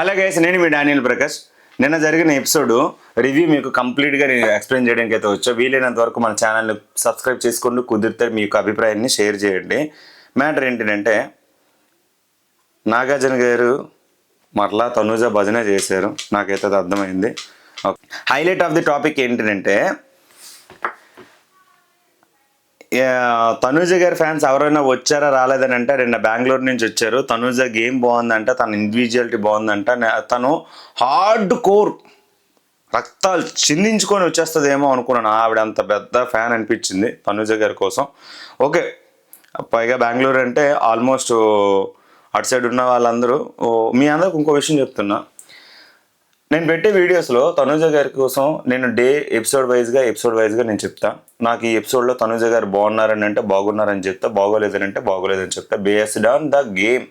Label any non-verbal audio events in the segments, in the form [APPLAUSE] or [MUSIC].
Hello guys నేను మీ Daniel Prakash. నిన్న జరిగిన ఎపిసోడ్ రివ్యూ మీకు కంప్లీట్గా నేను ఎక్స్ప్లెయిన్ చేయడానికి అయితే వచ్చా. వీలైనంత వరకు మన ఛానల్ని సబ్స్క్రైబ్ చేసుకోండి కుదిరితే మీ యొక్క అభిప్రాయాన్ని షేర్ చేయండి. మ్యాటర్ ఏంటంటే నాగార్జున గారు మరలా తనుజ భజన చేశారు. నాకైతే అది అర్థమైంది. హైలైట్ ఆఫ్ ది టాపిక్ ఏంటంటే తనూజ గారి ఫ్యాన్స్ ఎవరైనా వచ్చారా రాలేదని అంటే నిన్న బెంగళూరు నుంచి వచ్చారు. తనూజ గేమ్ బాగుందంట తన ఇండివిజువాలిటీ బాగుందంట. తను హార్డ్ కోర్ రక్తాలు చిందించుకొని వచ్చేస్తుందేమో అనుకున్నాను. ఆవిడ అంత పెద్ద ఫ్యాన్ అనిపించింది తనూజ గారి కోసం. ఓకే పైగా బెంగళూరు అంటే ఆల్మోస్ట్ అటు సైడ్ ఉన్న వాళ్ళందరూ. ఓ, మీ అందరికి ఇంకో విషయం చెప్తున్నా. నేను పెట్టే వీడియోస్లో తనుజ గారి కోసం నేను డే ఎపిసోడ్ వైజ్గా ఎపిసోడ్ వైజ్గా నేను చెప్తా. నాకు ఈ ఎపిసోడ్లో తనుజ గారు బాగున్నారని అంటే బాగున్నారని చెప్తా బాగోలేదని అంటే బాగోలేదని చెప్తా. Based on the game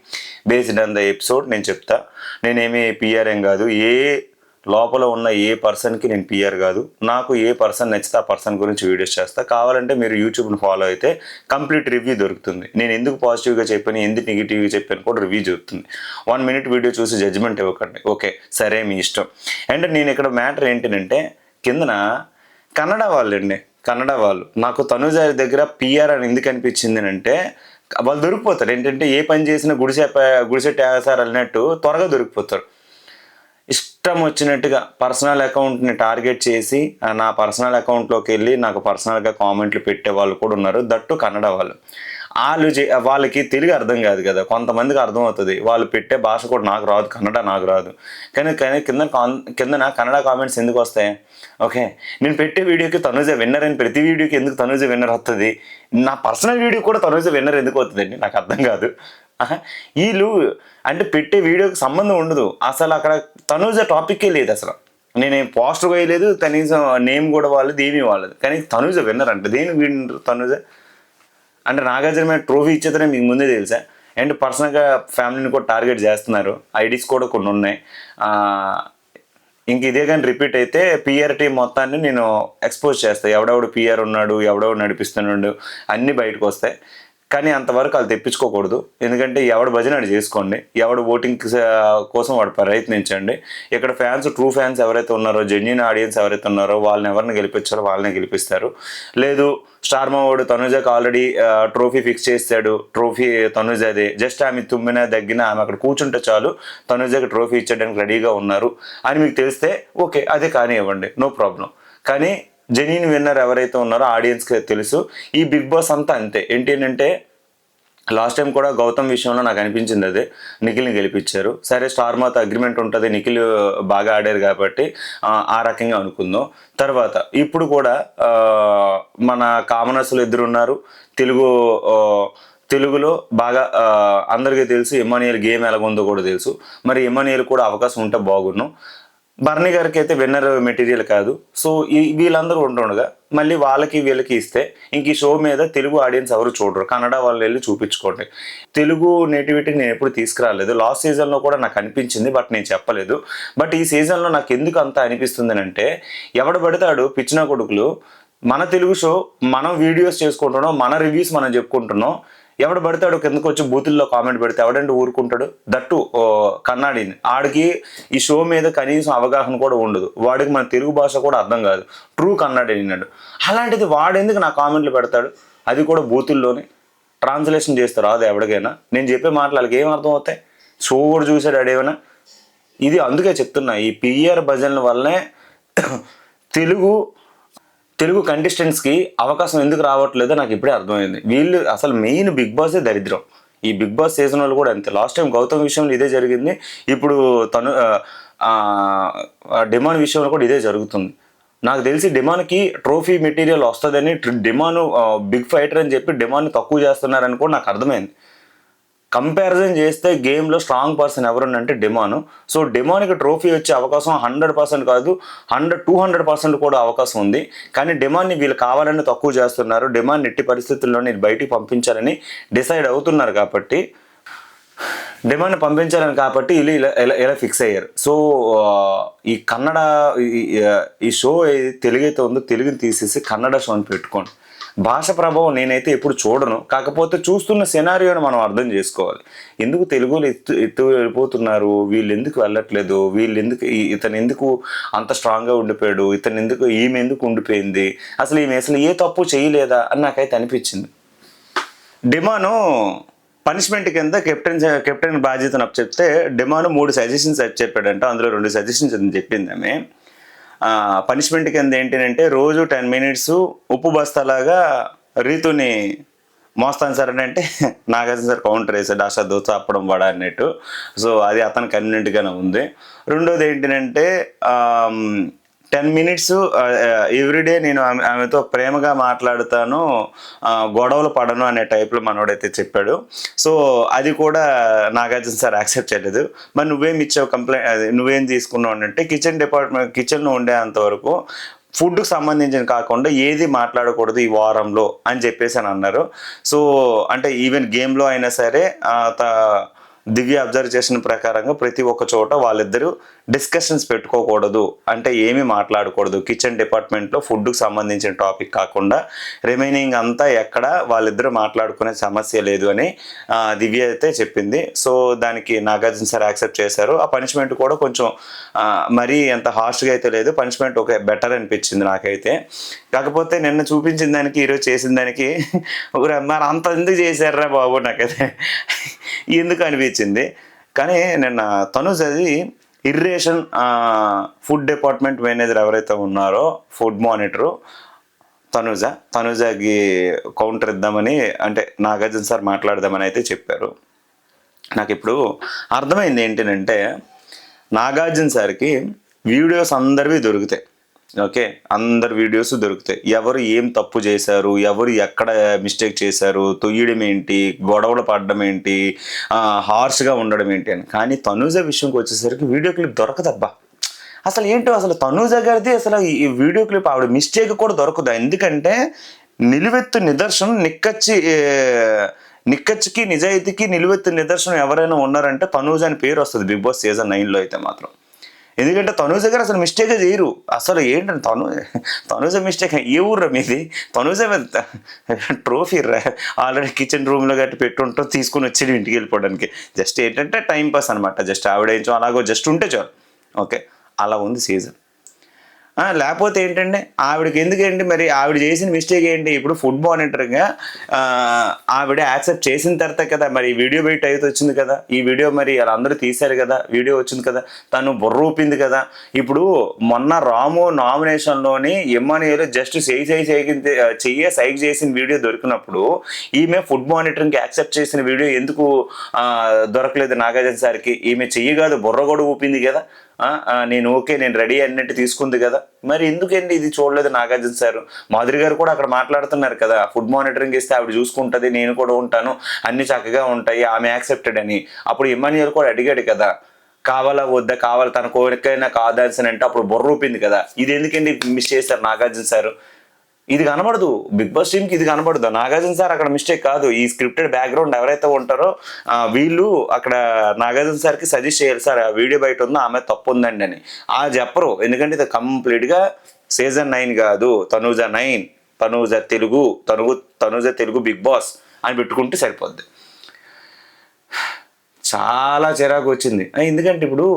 based on the episode నేను చెప్తా. నేనేమి పిఆర్ ఏం కాదు ఏ లోపల ఉన్న ఏ పర్సన్కి నేను పిఆర్ కాదు నాకు ఏ పర్సన్ నచ్చితే ఆ పర్సన్ గురించి వీడియోస్ చేస్తా. కావాలంటే మీరు యూట్యూబ్ని ఫాలో అయితే కంప్లీట్ రివ్యూ దొరుకుతుంది. నేను ఎందుకు పాజిటివ్గా చెప్పాను ఎందుకు నెగిటివ్గా చెప్పాను కూడా రివ్యూ దొరుకుతుంది. వన్ మినిట్ వీడియో చూసి జడ్జ్మెంట్ ఇవ్వకండి. ఓకే సరే మీ ఇష్టం. అండ్ నేను ఇక్కడ మ్యాటర్ ఏంటంటే కిందన కన్నడ వాళ్ళండి కన్నడ వాళ్ళు. నాకు తనుజారి దగ్గర పిఆర్ అని ఎందుకు అనిపించింది అంటే వాళ్ళు దొరికిపోతారు. ఏంటంటే ఏ పని చేసినా గుడిసె గుడిసె సార్ అన్నట్టు త్వరగా దొరికిపోతారు. ఇష్టం వచ్చినట్టుగా పర్సనల్ అకౌంట్ని టార్గెట్ చేసి నా పర్సనల్ అకౌంట్లోకి వెళ్ళి నాకు పర్సనల్గా కామెంట్లు పెట్టే వాళ్ళు కూడా ఉన్నారు. దట్టు కన్నడ వాళ్ళు. వాళ్ళు చే వాళ్ళకి తెలుగు అర్థం కాదు కదా. కొంతమందికి అర్థం అవుతుంది వాళ్ళు పెట్టే భాష కూడా నాకు రాదు కన్నడ నాకు రాదు. కానీ కానీ కింద కాన్- కిందన కన్నడ కామెంట్స్ ఎందుకు వస్తాయి? ఓకే. నేను పెట్టే వీడియోకి తనుజ విన్నర్ అని ప్రతి వీడియోకి ఎందుకు తనుజ విన్నర్ వస్తుంది నా పర్సనల్ వీడియో కూడా తనుజ విన్నర్ ఎందుకు అవుతుందండి నాకు అర్థం కాదు. వీళ్ళు అంటే పెట్టే వీడియోకి సంబంధం ఉండదు. అసలు అక్కడ తనుజ టాపిక్కే లేదు అసలు. నేనేం పోస్టర్ వేయలేదు కనీసం నేమ్ కూడా వాళ్ళది ఏమీ వాళ్ళది. కానీ తనుజ విన్నర్ అంటే. దేని విన్నర్ తనుజ? అంటే నాగార్జున మీద ట్రోఫీ ఇచ్చేతనే మీకు ముందే తెలుసా? అండ్ పర్సనల్గా ఫ్యామిలీని కూడా టార్గెట్ చేస్తున్నారు. ఐడీస్ కూడా కొన్ని ఉన్నాయి. ఇంక ఇదే కానీ రిపీట్ అయితే పిఆర్టీ మొత్తాన్ని నేను ఎక్స్పోజ్ చేస్తాను ఎవడెవడు పిఆర్ ఉన్నాడు ఎవడెవడు నడిపిస్తున్నాడు అన్నీ బయటకు వస్తాయి. కానీ అంతవరకు వాళ్ళు తెప్పించుకోకూడదు. ఎందుకంటే ఎవడు భజన చేసుకోండి ఎవడు ఓటింగ్ కోసం వాడు ప్రయత్నించండి. ఇక్కడ ఫ్యాన్స్ ట్రూ ఫ్యాన్స్ ఎవరైతే ఉన్నారో జెన్యున్ ఆడియన్స్ ఎవరైతే ఉన్నారో వాళ్ళని ఎవరిని గెలిపించారో వాళ్ళని గెలిపిస్తారు. లేదు స్టార్ మావాడు తనుజకు ఆల్రెడీ ట్రోఫీ ఫిక్స్ చేస్తాడు. ట్రోఫీ తనుజదే జస్ట్ ఆమె తుమ్మిన దగ్గిన ఆమె అక్కడ కూర్చుంటే చాలు తనుజకి ట్రోఫీ ఇచ్చేయడానికి రెడీగా ఉన్నారు. అని మీకు తెలిస్తే ఓకే అదే కానివ్వండి. నో ప్రాబ్లం కానీ జెన్యున్ విన్నర్ ఎవరైతే ఉన్నారో ఆడియన్స్కి తెలుసు. ఈ బిగ్ బాస్ అంతా అంతే. ఏంటి అంటే లాస్ట్ టైం కూడా గౌతమ్ విషయంలో నాకు అనిపించింది అదే. నిఖిల్ని గెలిపించారు. సరే స్టార్ మాత అగ్రిమెంట్ ఉంటుంది. నిఖిల్ బాగా ఆడారు కాబట్టి ఆ, రకంగా అనుకుందాం. తర్వాత ఇప్పుడు కూడా మన కామనర్సులు ఇద్దరు ఉన్నారు తెలుగు తెలుగులో బాగా అందరికీ తెలుసు. ఎమ్మానియల్ గేమ్ ఎలాగుందో కూడా తెలుసు. మరి ఎమ్మానియల్ కూడా అవకాశం ఉంటే బాగుండు. బర్నీ గారికి అయితే విన్నర్ మెటీరియల్ కాదు. సో ఈ వీళ్ళందరూ ఉంటుండగా మళ్ళీ వాళ్ళకి వీళ్ళకి ఇస్తే ఇంక ఈ షో మీద తెలుగు ఆడియన్స్ ఎవరు చూడరు. కన్నడ వాళ్ళు వెళ్ళి చూపించుకోండి. తెలుగు నేటివిటీ నేను ఎప్పుడు తీసుకురాలేదు. లాస్ట్ సీజన్లో కూడా నాకు అనిపించింది బట్ నేను చెప్పలేదు. బట్ ఈ సీజన్లో నాకు ఎందుకు అంత అనిపిస్తుంది అంటే ఎవడు పడతాడు? పిచ్చిన కొడుకులు. మన తెలుగు షో మనం వీడియోస్ చేసుకుంటున్నాం మన రివ్యూస్ మనం చెప్పుకుంటున్నాం. ఎవడు పడతాడు కిందకు వచ్చి బూతుల్లో కామెంట్ పెడితే ఎవడంటే ఊరుకుంటాడు? దట్టు ఓ, కన్నాడిని. ఆడికి ఈ షో మీద కనీసం అవగాహన కూడా ఉండదు. వాడికి మన తెలుగు భాష కూడా అర్థం కాదు. ట్రూ కన్నాడి అన్నాడు అలాంటిది వాడెందుకు నా కామెంట్లు పెడతాడు? అది కూడా బూతుల్లోనే. ట్రాన్స్లేషన్ చేస్తారు రాదు ఎవరికైనా నేను చెప్పే మాటలు వాళ్ళకి ఏం అర్థం అవుతాయి? షో కూడా చూసాడు అడేమైనా ఇది అందుకే చెప్తున్నా. ఈ పిఆర్ భజనల వల్లనే తెలుగు తెలుగు కంటెస్టెంట్స్కి అవకాశం ఎందుకు రావట్లేదో నాకు ఇప్పుడే అర్థమైంది. వీళ్ళు అసలు మెయిన్ బిగ్ బాసే దరిద్రం. ఈ బిగ్ బాస్ సీజన్ వాళ్ళు కూడా అంతే. లాస్ట్ టైం గౌతమ్ విషయంలో ఇదే జరిగింది. ఇప్పుడు తను డిమాండ్ విషయంలో కూడా ఇదే జరుగుతుంది. నాకు తెలిసి డిమాన్కి ట్రోఫీ మెటీరియల్ వస్తుందని డిమాండ్ బిగ్ ఫైటర్ అని చెప్పి డిమాండ్ తక్కువ చేస్తున్నారని కూడా నాకు అర్థమైంది. కంపారిజన్ చేస్తే గేమ్లో స్ట్రాంగ్ పర్సన్ ఎవరున్నంటే డిమాను సో డిమాన్కి ట్రోఫీ వచ్చే అవకాశం హండ్రెడ్ పర్సెంట్ కాదు. హండ్రెడ్ టూ హండ్రెడ్ పర్సెంట్ కూడా అవకాశం ఉంది. కానీ డిమాండ్ని వీళ్ళు కావాలని తక్కువ చేస్తున్నారు. డిమాండ్ ఎట్టి పరిస్థితుల్లోనే బయటికి పంపించాలని డిసైడ్ అవుతున్నారు కాబట్టి డిమాండ్ పంపించాలని కాబట్టి వీళ్ళు ఇలా ఇలా ఇలా ఫిక్స్ అయ్యారు. సో ఈ కన్నడ ఈ- షో ఏది ఉందో తెలుగుని తీసేసి కన్నడ షోని పెట్టుకోండి. భాష ప్రభావం నేనైతే ఎప్పుడు చూడను. కాకపోతే చూస్తున్న సెనారియోని మనం అర్థం చేసుకోవాలి. ఎందుకు తెలుగులో ఎత్తు ఎత్తు వెళ్ళిపోతున్నారు? వీళ్ళు ఎందుకు వెళ్ళట్లేదు? వీళ్ళు ఎందుకు ఇతను ఎందుకు అంత స్ట్రాంగ్గా ఉండిపోయాడు? ఇతను ఎందుకు ఈమె ఎందుకు ఉండిపోయింది? అసలు ఈమె అసలు ఏ తప్పు చేయలేదా అని నాకైతే అనిపించింది. డిమాను పనిష్మెంట్ కింద కెప్టెన్ కెప్టెన్ బాధ్యతను చెప్తే డిమాను మూడు సజెషన్స్ చెప్పాడంట అందులో రెండు సజెషన్స్ అని చెప్పింది ఆమె. పనిష్మెంట్ కింద ఏంటంటే రోజు టెన్ మినిట్స్ ఉప్పు బస్తాలాగా రీతుని మోస్తాను సార్ అని అంటే [LAUGHS] నాగార్జున సార్ కౌంటర్ వేసాడు ఆశా దోశ అప్పడం వాడ అన్నట్టు. సో అది అతను కన్వీనెంట్గానే ఉంది. రెండోది ఏంటంటే టెన్ మినిట్స్ ఎవ్రీడే నేను ఆమె ఆమెతో ప్రేమగా మాట్లాడుతాను గొడవలు పడను అనే టైప్లో మనోడైతే చెప్పాడు. సో అది కూడా నాగార్జున సార్ యాక్సెప్ట్ చేయలేదు. మరి నువ్వేం ఇచ్చావు కంప్లైంట్ అది నువ్వేం తీసుకున్నావు అంటే కిచెన్ డిపార్ట్మెంట్ కిచెన్లో ఉండేంత వరకు ఫుడ్కు సంబంధించిన కాకుండా ఏది మాట్లాడకూడదు ఈ వారంలో అని చెప్పేసి అని అన్నారు. సో అంటే ఈవెన్ గేమ్లో అయినా సరే త- దివ్య అబ్జర్వ్ చేసిన ప్రకారంగా ప్రతి ఒక్క చోట వాళ్ళిద్దరూ డిస్కషన్స్ పెట్టుకోకూడదు. అంటే ఏమీ మాట్లాడకూడదు. కిచెన్ డిపార్ట్మెంట్లో ఫుడ్కు సంబంధించిన టాపిక్ కాకుండా రిమైనింగ్ అంతా ఎక్కడ వాళ్ళిద్దరూ మాట్లాడుకునే సమస్య లేదు అని దివ్య అయితే చెప్పింది. సో దానికి నాగార్జున సార్ యాక్సెప్ట్ చేశారు. ఆ పనిష్మెంట్ కూడా కొంచెం మరీ అంత హార్ష్గా అయితే లేదు. పనిష్మెంట్ ఒక బెటర్ అనిపించింది నాకైతే. కాకపోతే నిన్న చూపించిన దానికి ఈరోజు చేసిన దానికి ఒక మరి అంత ఎందుకు చేశారా బాబు నాకైతే? ఎందుకు అనిపించింది? కానీ నిన్న తనుజ్ అది ఇర్రేషన్ ఫుడ్ డిపార్ట్మెంట్ మేనేజర్ ఎవరైతే ఉన్నారో ఫుడ్ మానిటరు తనుజ తనుజకి కౌంటర్ ఇద్దామని అంటే నాగార్జున సార్ మాట్లాడదామని అయితే చెప్పారు. నాకు ఇప్పుడు అర్థమైంది ఏంటంటే నాగార్జున సార్కి వీడియోస్ అందరివి దొరుకుతాయి. ఓకే? అందరి వీడియోస్ దొరుకుతాయి. ఎవరు ఏం తప్పు చేశారు? ఎవరు ఎక్కడ మిస్టేక్ చేశారు? తొయ్యడం ఏంటి? గొడవలు పడడం ఏంటి? హార్ష్గా ఉండడం ఏంటి అని. కానీ తనూజ విషయంకి వచ్చేసరికి వీడియో క్లిప్ దొరకదబ్బా. అసలు ఏంటో అసలు తనూజ గారిది అసలు ఈ వీడియో క్లిప్ ఆవిడ మిస్టేక్ కూడా దొరకదు. ఎందుకంటే నిలువెత్తు నిదర్శనం నిక్కచ్చి నిక్కచ్చికి నిజాయితీకి నిలువెత్తు నిదర్శనం ఎవరైనా ఉన్నారంటే తనూజ అని పేరు వస్తుంది బిగ్ బాస్ సీజన్ నైన్లో అయితే మాత్రం. ఎందుకంటే తనూజ గారు అసలు మిస్టేక్ చేయరు. అసలు ఏంటంటే తను తనూజ మిస్టేక్ ఏ ఊర్రా మీది? తనూజ ట్రోఫీ రా? ఆల్రెడీ కిచెన్ రూమ్లో గట్టి పెట్టుంటో తీసుకుని వచ్చి ఇంటికి వెళ్ళిపోవడానికి. జస్ట్ ఏంటంటే టైం పాస్ అనమాట జస్ట్ ఆవిడ ఏం అలాగో జస్ట్ ఉంటే చాలు. ఓకే అలా ఉంది సీజన్ లేకపోతే ఏంటంటే ఆవిడకి ఎందుకండి మరి? ఆవిడ చేసిన మిస్టేక్ ఏంటి? ఇప్పుడు ఫుడ్ మానిటర్గా ఆవిడ యాక్సెప్ట్ చేసిన తర్వాత కదా మరి వీడియో బయట అయితే వచ్చింది కదా. ఈ వీడియో మరి వాళ్ళందరూ తీశారు కదా వీడియో వచ్చింది కదా. తను బుర్ర ఊపింది కదా. ఇప్పుడు మొన్న రాము నామినేషన్లోని ఎమ్మానియలు జస్ట్ చేయి చేయి చేయింది చెయ్యి సైక్ చేసిన వీడియో దొరికినప్పుడు ఈమె ఫుడ్ మానిటరింగ్కి యాక్సెప్ట్ చేసిన వీడియో ఎందుకు దొరకలేదు నాగార్జున సార్కి? ఈమె చెయ్యి కాదు బుర్ర కూడా ఊపింది కదా. నేను ఓకే నేను రెడీ అన్నట్టు తీసుకుంది కదా. మరి ఎందుకండి ఇది చూడలేదు నాగార్జున సార్? మాధురి గారు కూడా అక్కడ మాట్లాడుతున్నారు కదా. ఫుడ్ మానిటరింగ్ ఇస్తే ఆవిడ చూసుకుంటుంది నేను కూడా ఉంటాను అన్ని చక్కగా ఉంటాయి ఆమె యాక్సెప్టెడ్ అని. అప్పుడు ఇమాన్యుయల్ కూడా అడిగాడు కదా కావాలా వద్దా కావాలా తన కోరికైనా కాదాల్సిన అంటే అప్పుడు బుర్ర ఊపింది కదా. ఇది ఎందుకండి మిస్ చేశారు నాగార్జున సార్? ఇది కనబడదు. బిగ్ బాస్ టీమ్కి ఇది కనబడదు. నాగార్జున సార్ అక్కడ మిస్టేక్ కాదు. ఈ స్క్రిప్టెడ్ బ్యాక్గ్రౌండ్ ఎవరైతే ఉంటారో వీళ్ళు అక్కడ నాగార్జున సార్కి సజెస్ట్ చేయాలి. సార్ ఆ వీడియో బయట ఉందో. ఆమె తప్పు ఉందండి అని. ఆ చెప్పరు. ఎందుకంటే ఇది కంప్లీట్గా సీజన్ నైన్ కాదు. తనూజ నైన్ తనూజ తెలుగు తనుగు తనూజ తెలుగు బిగ్ బాస్ అని పెట్టుకుంటే సరిపోద్ది. చాలా చిరాకు వచ్చింది ఎందుకంటే ఇప్పుడు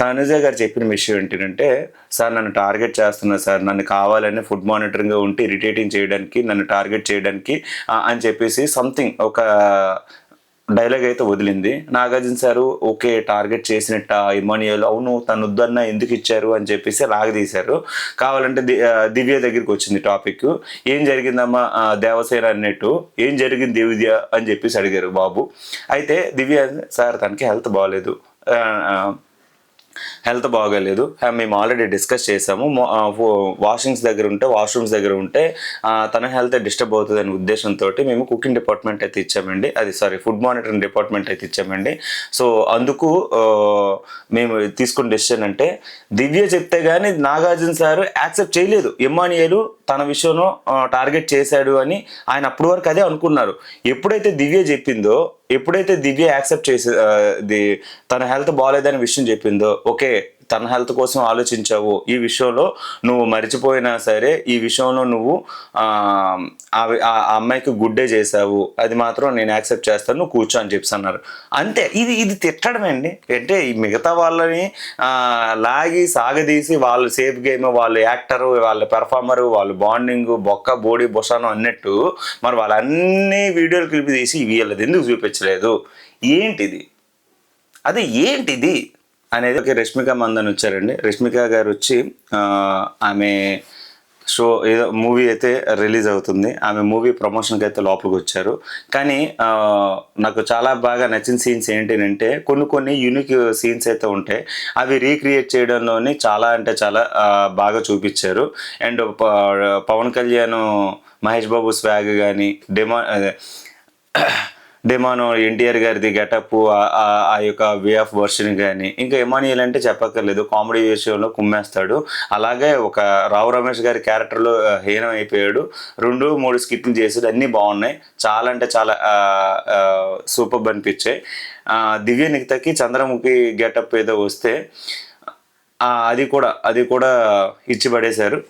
తనుజ గారు చెప్పిన విషయం ఏంటంటే సార్ నన్ను టార్గెట్ చేస్తున్నా సార్. నన్ను కావాలని ఫుడ్ మానిటరింగ్గా ఉంటే ఇరిటేటింగ్ చేయడానికి నన్ను టార్గెట్ చేయడానికి అని చెప్పేసి సంథింగ్ ఒక డైలాగ్ అయితే వదిలింది. నాగార్జున సారు ఓకే టార్గెట్ చేసినట్ట ఇమానియల్ అవును తను వద్దన్న ఎందుకు ఇచ్చారు? అని చెప్పేసి లాగదీశారు. కావాలంటే ది- దివ్య దగ్గరికి వచ్చింది టాపిక్ ఏం జరిగిందమ్మా దేవసేన అన్నట్టు? ఏం జరిగింది దివ్య? అని చెప్పేసి అడిగారు బాబు. అయితే దివ్య సార్ తనకి హెల్త్ బాగాలేదు హెల్త్ బాగోలేదు. మేము ఆల్రెడీ డిస్కస్ చేసాము వాషింగ్స్ దగ్గర ఉంటే వాష్రూమ్స్ దగ్గర ఉంటే తన హెల్త్ డిస్టర్బ్ అవుతుంది అనే ఉద్దేశంతో మేము కుకింగ్ డిపార్ట్మెంట్ అయితే ఇచ్చామండి. అది సారీ ఫుడ్ మానిటరింగ్ డిపార్ట్మెంట్ అయితే ఇచ్చామండి. సో అందుకు మేము తీసుకున్న డెసిషన్ అంటే దివ్య చెప్తే కానీ నాగార్జున సార్ యాక్సెప్ట్ చేయలేదు. ఎమ్మానియలు తన విషయంలో టార్గెట్ చేశాడు అని ఆయన అప్పటి వరకు అదే అనుకున్నారు. ఎప్పుడైతే దివ్య చెప్పిందో ఎప్పుడైతే దివ్య యాక్సెప్ట్ చేసే తన హెల్త్ బాగాలేదనే విషయం చెప్పిందో ఓకే తన హెల్త్ కోసం ఆలోచించావు ఈ విషయంలో నువ్వు మర్చిపోయినా సరే ఈ విషయంలో నువ్వు ఆ, ఆ అమ్మాయికి గుడ్డే చేసావు అది మాత్రం నేను యాక్సెప్ట్ చేస్తాను నువ్వు కూర్చో అని చెప్పి అన్నారు. అంతే ఇది ఇది తిట్టడమే అండి. అంటే ఈ మిగతా వాళ్ళని లాగి సాగదీసి వాళ్ళు సేఫ్ గేమ్ వాళ్ళు యాక్టరు వాళ్ళ పెర్ఫార్మర్ వాళ్ళు బాండింగ్ బొక్క బోడీ బొసాను అన్నట్టు మరి వాళ్ళన్ని వీడియోలు క్లిప్ తీసి వీళ్ళది ఎందుకు చూపించలేదు? ఏంటిది? అదే ఏంటిది? అనేది ఒక రష్మిక మందన్ వచ్చారండి. రష్మిక గారు వచ్చి ఆమె షో ఏదో మూవీ అయితే రిలీజ్ అవుతుంది. ఆమె మూవీ ప్రమోషన్కి అయితే లోపలికి వచ్చారు. కానీ నాకు చాలా బాగా నచ్చిన సీన్స్ ఏంటంటే కొన్ని కొన్ని యూనిక్ సీన్స్ అయితే ఉంటాయి. అవి రీక్రియేట్ చేయడంలోని చాలా అంటే చాలా బాగా చూపించారు. అండ్ ప- పవన్ కళ్యాణ్ మహేష్ బాబు స్వాగ్ కానీ డెమో అంటే మనం ఎన్టీఆర్ గారిది గెటప్ ఆ యొక్క వే ఆఫ్ వర్షన్ కానీ ఇంకా ఎమానియల్ అంటే చెప్పక్కర్లేదు కామెడీ విషయంలో కుమ్మేస్తాడు. అలాగే ఒక రావు రమేష్ గారి క్యారెక్టర్లో హీనం అయిపోయాడు. రెండు మూడు స్కిట్లు చేసాడు అన్నీ బాగున్నాయి. చాలా అంటే చాలా సూపర్ అనిపించాయి. దివ్య నిఖితకి చంద్రముఖి గెటప్ ఏదో వస్తే అది కూడా అది కూడా ఇచ్చి పడేశారు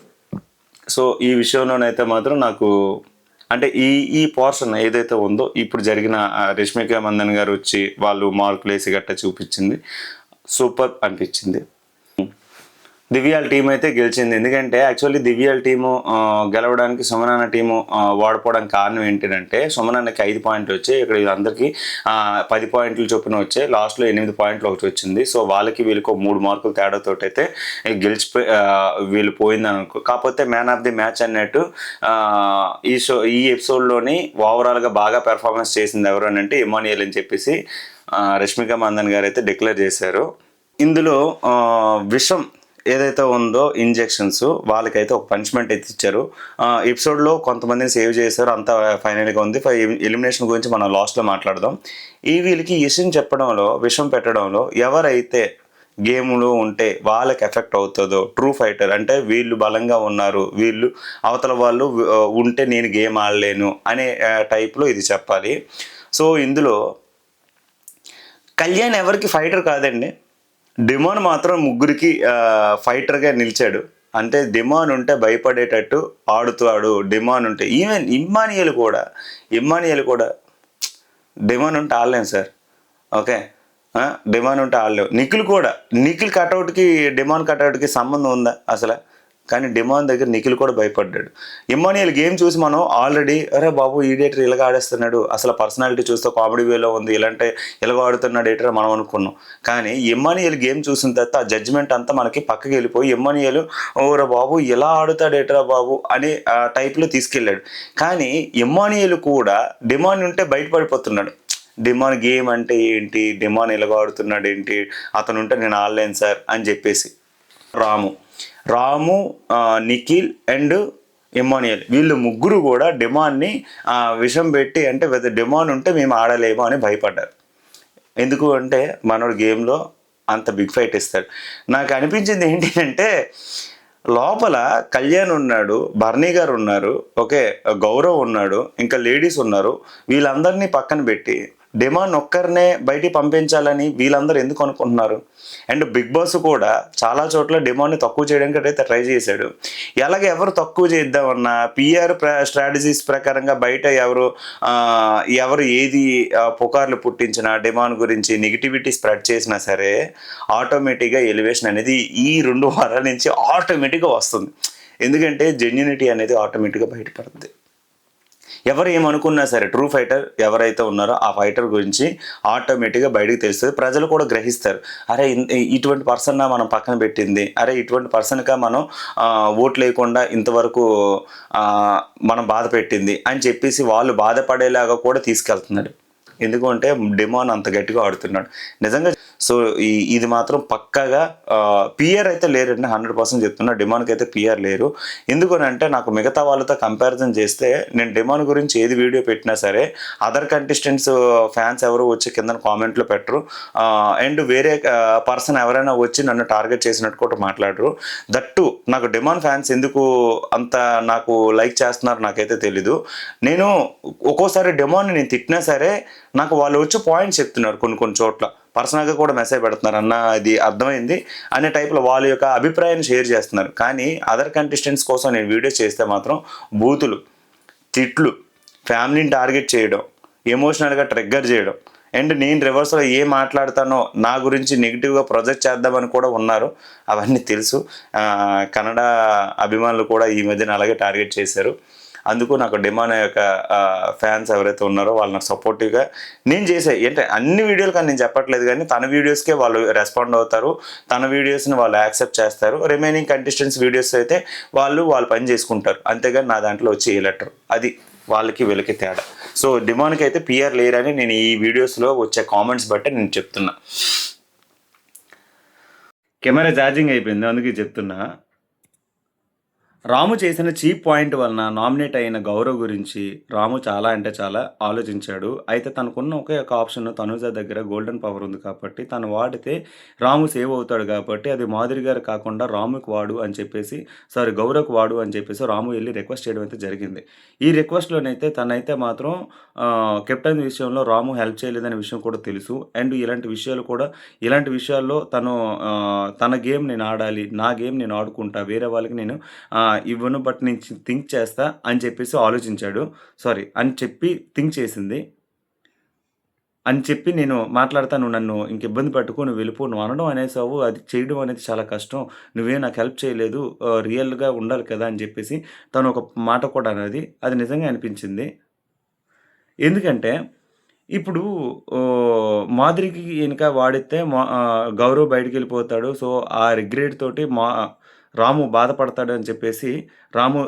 సో ఈ విషయంలోనైతే మాత్రం నాకు అంటే ఈ ఈ పోర్షన్ ఏదైతే ఉందో ఇప్పుడు జరిగిన రేష్మికా రష్మిక మందన్ గారు వచ్చి వాళ్ళు మార్కులు వేసి గట్ట చూపించింది. సూపర్ అనిపించింది. దివ్యాల టీం అయితే గెలిచింది. ఎందుకంటే యాక్చువల్లీ దివ్యాల టీము గెలవడానికి సుమనాన్న టీము ఓడిపోవడానికి కారణం ఏంటంటే సుమనాన్నకి ఐదు పాయింట్లు వచ్చాయి. ఇక్కడ అందరికీ పది పాయింట్లు చొప్పున వచ్చాయి. లాస్ట్లో ఎనిమిది పాయింట్లు ఒకటి వచ్చింది. సో వాళ్ళకి వీళ్ళకి ఒక మూడు మార్కులు తేడాతో అయితే గెలిచిపోయి వీళ్ళు పోయింది అనుకో కాకపోతే మ్యాన్ ఆఫ్ ది మ్యాచ్ అన్నట్టు ఈ షో ఈ ఎపిసోడ్లోని ఓవరాల్గా బాగా పెర్ఫార్మెన్స్ చేసింది ఎవరు అని అంటే ఇమానియల్ అని చెప్పేసి రష్మిక మందన్ గారు అయితే డిక్లేర్ చేశారు. ఇందులో విషం ఏదైతే ఉందో ఇంజెక్షన్స్ వాళ్ళకైతే ఒక పనిష్మెంట్ అయితే ఇచ్చారు. ఎపిసోడ్లో కొంతమందిని సేవ్ చేశారు. అంతా ఫైనల్గా ఉంది. ఎలిమినేషన్ గురించి మనం లాస్ట్లో మాట్లాడదాం. ఈ వీళ్ళకి విషయం చెప్పడంలో విషం పెట్టడంలో ఎవరైతే గేమ్లు ఉంటే వాళ్ళకి ఎఫెక్ట్ అవుతుందో ట్రూ ఫైటర్ అంటే వీళ్ళు బలంగా ఉన్నారు వీళ్ళు అవతల వాళ్ళు ఉంటే నేను గేమ్ ఆడలేను అనే టైప్లో ఇది చెప్పాలి. సో ఇందులో కళ్యాణ్ ఎవరికి ఫైటర్ కాదండి. డిమాన్ మాత్రం ముగ్గురికి ఫైటర్గా నిలిచాడు. అంటే డిమాన్ ఉంటే భయపడేటట్టు ఆడుతాడు డిమాన్ ఉంటే ఈవెన్ ఇమ్మానియల్ కూడా ఇమ్మానియల్ కూడా డిమాన్ ఉంటే ఆడలేం సార్. ఓకే? డిమాన్ ఉంటే ఆడలేవు నిఖిల్ కూడా నిఖిల్ కటౌట్కి డిమాన్ కటౌట్కి సంబంధం ఉందా అసలు? కానీ డిమాన్ దగ్గర నిఖిల్ కూడా భయపడ్డాడు. ఇమ్మానియల్ గేమ్ చూసి మనం ఆల్రెడీ అరే బాబు ఈ డేటర్ ఇలాగ ఆడేస్తున్నాడు. అసలు పర్సనాలిటీ చూస్తే కామెడీ వేలో ఉంది. ఇలాంటి ఇలాగ ఆడుతున్నాడు ఏటర్ మనం అనుకున్నాం. కానీ ఇమ్మానియల్ గేమ్ చూసిన తర్వాత ఆ జడ్జ్మెంట్ అంతా మనకి పక్కకి వెళ్ళిపోయి ఇమ్మానియల్ ఓరా బాబు ఇలా ఆడుతాడు బాబు? అనే టైప్లో తీసుకెళ్ళాడు. కానీ ఇమ్మానియల్ కూడా డిమాండ్ ఉంటే బయటపడిపోతున్నాడు. డిమాన్ గేమ్ అంటే ఏంటి? డిమాన్ ఇలాగ ఆడుతున్నాడు ఏంటి? అతను ఉంటే నేను ఆడలేను సార్ అని చెప్పేసి. రాము. రాము నిఖిల్ అండ్ ఎమానియల్ వీళ్ళు ముగ్గురు కూడా డిమాండ్ని విషం పెట్టి అంటే పెద్ద డిమాండ్ ఉంటే మేము ఆడలేము అని భయపడ్డారు. ఎందుకు అంటే మనోడు గేమ్లో అంత బిగ్ ఫైట్ ఇస్తాడు. నాకు అనిపించింది ఏంటి అంటే లోపల కళ్యాణ్ ఉన్నాడు భరణి గారు ఉన్నారు ఓకే గౌరవ్ ఉన్నాడు ఇంకా లేడీస్ ఉన్నారు వీళ్ళందరినీ పక్కన పెట్టి డిమాండ్ ఒక్కరినే బయటికి పంపించాలని వీళ్ళందరూ ఎందుకు అనుకుంటున్నారు? అండ్ బిగ్ బాస్ కూడా చాలా చోట్ల డిమాండ్ని తక్కువ చేయడానికి అయితే ట్రై చేశాడు. ఎలాగ ఎవరు తక్కువ చేద్దామన్నా పిఆర్ స్ట్రాటజీస్ ప్రకారంగా బయట ఎవరు ఎవరు ఏది పుకార్లు పుట్టించినా డిమాండ్ గురించి నెగిటివిటీ స్ప్రెడ్ చేసినా సరే ఆటోమేటిక్గా ఎలివేషన్ అనేది ఈ రెండు వారాల నుంచి ఆటోమేటిక్గా వస్తుంది. ఎందుకంటే జెన్యునిటీ అనేది ఆటోమేటిక్గా బయటపడుతుంది ఎవరు ఏమనుకున్నా సరే ట్రూ ఫైటర్ ఎవరైతే ఉన్నారో ఆ ఫైటర్ గురించి ఆటోమేటిక్గా బయటకు తెలుస్తుంది. ప్రజలు కూడా గ్రహిస్తారు. అరే ఇటువంటి పర్సన్ మనం పక్కన పెట్టింది. అరే ఇటువంటి పర్సన్గా మనం ఓట్ ఓట్లు లేకుండా ఇంతవరకు మనం బాధ పెట్టింది అని చెప్పేసి వాళ్ళు బాధపడేలాగా కూడా తీసుకెళ్తున్నాడు ఎందుకంటే డిమాన్ అంత గట్టిగా ఆడుతున్నాడు. నిజంగా సో ఈ ఇది మాత్రం పక్కాగా పిఆర్ అయితే లేరండి హండ్రెడ్ పర్సెంట్ చెప్తున్నా. డిమాన్కి అయితే పిఆర్ లేరు. ఎందుకనంటే నాకు మిగతా వాళ్ళతో కంపారిజన్ చేస్తే నేను డిమాన్ గురించి ఏది వీడియో పెట్టినా సరే అదర్ కంటెస్టెంట్స్ ఫ్యాన్స్ ఎవరు వచ్చి కింద కామెంట్లో పెట్టరు. అండ్ వేరే పర్సన్ ఎవరైనా వచ్చి నన్ను టార్గెట్ చేసినట్టు కూడా మాట్లాడరు. దట్టు నాకు డిమాండ్ ఫ్యాన్స్ ఎందుకు అంత నాకు లైక్ చేస్తున్నారు నాకైతే తెలీదు. నేను ఒక్కోసారి డిమాండ్ నేను తిట్టినా సరే నాకు వాళ్ళు వచ్చి పాయింట్స్ చెప్తున్నారు కొన్ని కొన్ని చోట్ల. పర్సనల్గా కూడా మెసేజ్ పెడుతున్నారు అన్న ఇది అర్థమైంది అనే టైప్లో వాళ్ళ యొక్క అభిప్రాయాన్ని షేర్ చేస్తున్నారు. కానీ అదర్ కంటెస్టెంట్స్ కోసం నేను వీడియో చేస్తే మాత్రం బూతులు తిట్లు ఫ్యామిలీని టార్గెట్ చేయడం ఎమోషనల్గా ట్రిగ్గర్ చేయడం. అండ్ నేను రివర్స్లో ఏం మాట్లాడతానో నా గురించి నెగిటివ్గా ప్రొజెక్ట్ చేద్దామని కూడా ఉన్నారు. అవన్నీ తెలుసు. కన్నడ అభిమానులు కూడా ఈ మధ్యన అలాగే టార్గెట్ చేశారు. అందుకు నాకు డిమాన్ యొక్క ఫ్యాన్స్ ఎవరైతే ఉన్నారో వాళ్ళు నాకు సపోర్టివ్గా నేను చేసే అంటే అన్ని వీడియోలు కానీ నేను చెప్పట్లేదు కానీ తన వీడియోస్కే వాళ్ళు రెస్పాండ్ అవుతారు. తన వీడియోస్ని వాళ్ళు యాక్సెప్ట్ చేస్తారు. రిమైనింగ్ కంటెస్టెంట్స్ వీడియోస్ అయితే వాళ్ళు వాళ్ళు పని చేసుకుంటారు. అంతేగాని నా దాంట్లో వచ్చి ఏ లెటర్ అది వాళ్ళకి వీళ్ళకి తేడా. సో డిమాన్కి అయితే పిఆర్ లేరని నేను ఈ వీడియోస్లో వచ్చే కామెంట్స్ బట్టి నేను చెప్తున్నా. కెమెరా ఛార్జింగ్ అయిపోయింది అందుకే చెప్తున్నా. రాము చేసిన చీప్ పాయింట్ వలన నామినేట్ అయిన గౌరవ్ గురించి రాము చాలా అంటే చాలా ఆలోచించాడు. అయితే తనకున్న ఒకే ఒక ఆప్షన్ తనుజ దగ్గర గోల్డెన్ పవర్ ఉంది కాబట్టి తను వాడితే రాము సేవ్ అవుతాడు కాబట్టి అది మాధురి గారు కాకుండా రాముకి వాడు అని చెప్పేసి సారీ గౌరవ్కి వాడు అని చెప్పేసి రాము వెళ్ళి రిక్వెస్ట్ చేయడం అయితే జరిగింది. ఈ రిక్వెస్ట్లోనైతే తనైతే మాత్రం కెప్టెన్ విషయంలో రాము హెల్ప్ చేయలేదనే విషయం కూడా తెలుసు. అండ్ ఇలాంటి విషయాలు కూడా ఇలాంటి విషయాల్లో తను తన గేమ్ నేను ఆడాలి నా గేమ్ నేను ఆడుకుంటా వేరే వాళ్ళకి నేను ఇవ్వను బట్ నేను థింక్ చేస్తా అని చెప్పేసి ఆలోచించాడు. సారీ అని చెప్పి థింక్ చేసింది. అని చెప్పి నేను మాట్లాడతాను నన్ను ఇంక ఇబ్బంది పెట్టుకో నువ్వు వెళ్ళిపో నువ్వు అనడం అనేసావు అది చేయడం అనేది చాలా కష్టం. నువ్వే నాకు హెల్ప్ చేయలేదు రియల్గా ఉండాలి కదా అని చెప్పేసి తను ఒక మాట కూడా అనేది అది నిజంగా అనిపించింది. ఎందుకంటే ఇప్పుడు మాదిరికి వెనుక వాడితే మా గౌరవ్ బయటికి వెళ్ళిపోతాడు. సో ఆ రిగ్రెట్ తోటి మా రాము బాధపడతాడు అని చెప్పేసి రాము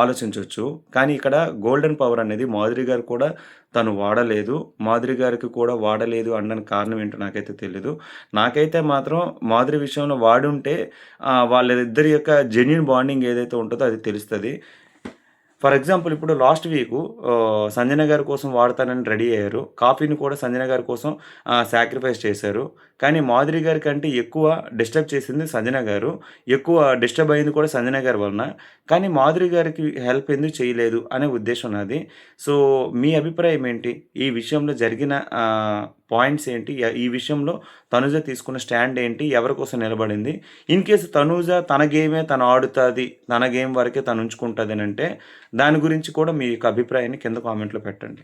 ఆలోచించవచ్చు కానీ ఇక్కడ గోల్డెన్ పవర్ అనేది మాధురి గారు కూడా తను వాడలేదు. మాధురి గారికి కూడా వాడలేదు అనడానికి కారణం ఏంటో నాకైతే తెలియదు నాకైతే మాత్రం మాధురి విషయంలో వాడుంటే వాళ్ళిద్దరి యొక్క జెన్యున్ బాండింగ్ ఏదైతే ఉంటుందో అది తెలుస్తుంది. ఫర్ ఎగ్జాంపుల్ ఇప్పుడు లాస్ట్ వీక్ సంజన గారి కోసం వాడతానని రెడీ అయ్యారు. కాఫీని కూడా సంజన గారి కోసం సాక్రిఫైస్ చేశారు. కానీ మాధురి గారి కంటే ఎక్కువ డిస్టర్బ్ చేసింది సంజన గారు. ఎక్కువ డిస్టర్బ్ అయింది కూడా సంజన గారి వలన. కానీ మాధురి గారికి హెల్ప్ ఎందుకు చేయలేదు అనే ఉద్దేశం నాది. సో మీ అభిప్రాయం ఏంటి? ఈ విషయంలో జరిగిన పాయింట్స్ ఏంటి? ఈ విషయంలో తనుజ తీసుకున్న స్టాండ్ ఏంటి? ఎవరి కోసం నిలబడింది? ఇన్ కేసు తనుజ తన గేమే తను ఆడుతుంది తన గేమ్ వరకే తను ఉంచుకుంటుంది అని అంటే దాని గురించి కూడా మీ యొక్క అభిప్రాయాన్ని కింద కామెంట్లో పెట్టండి.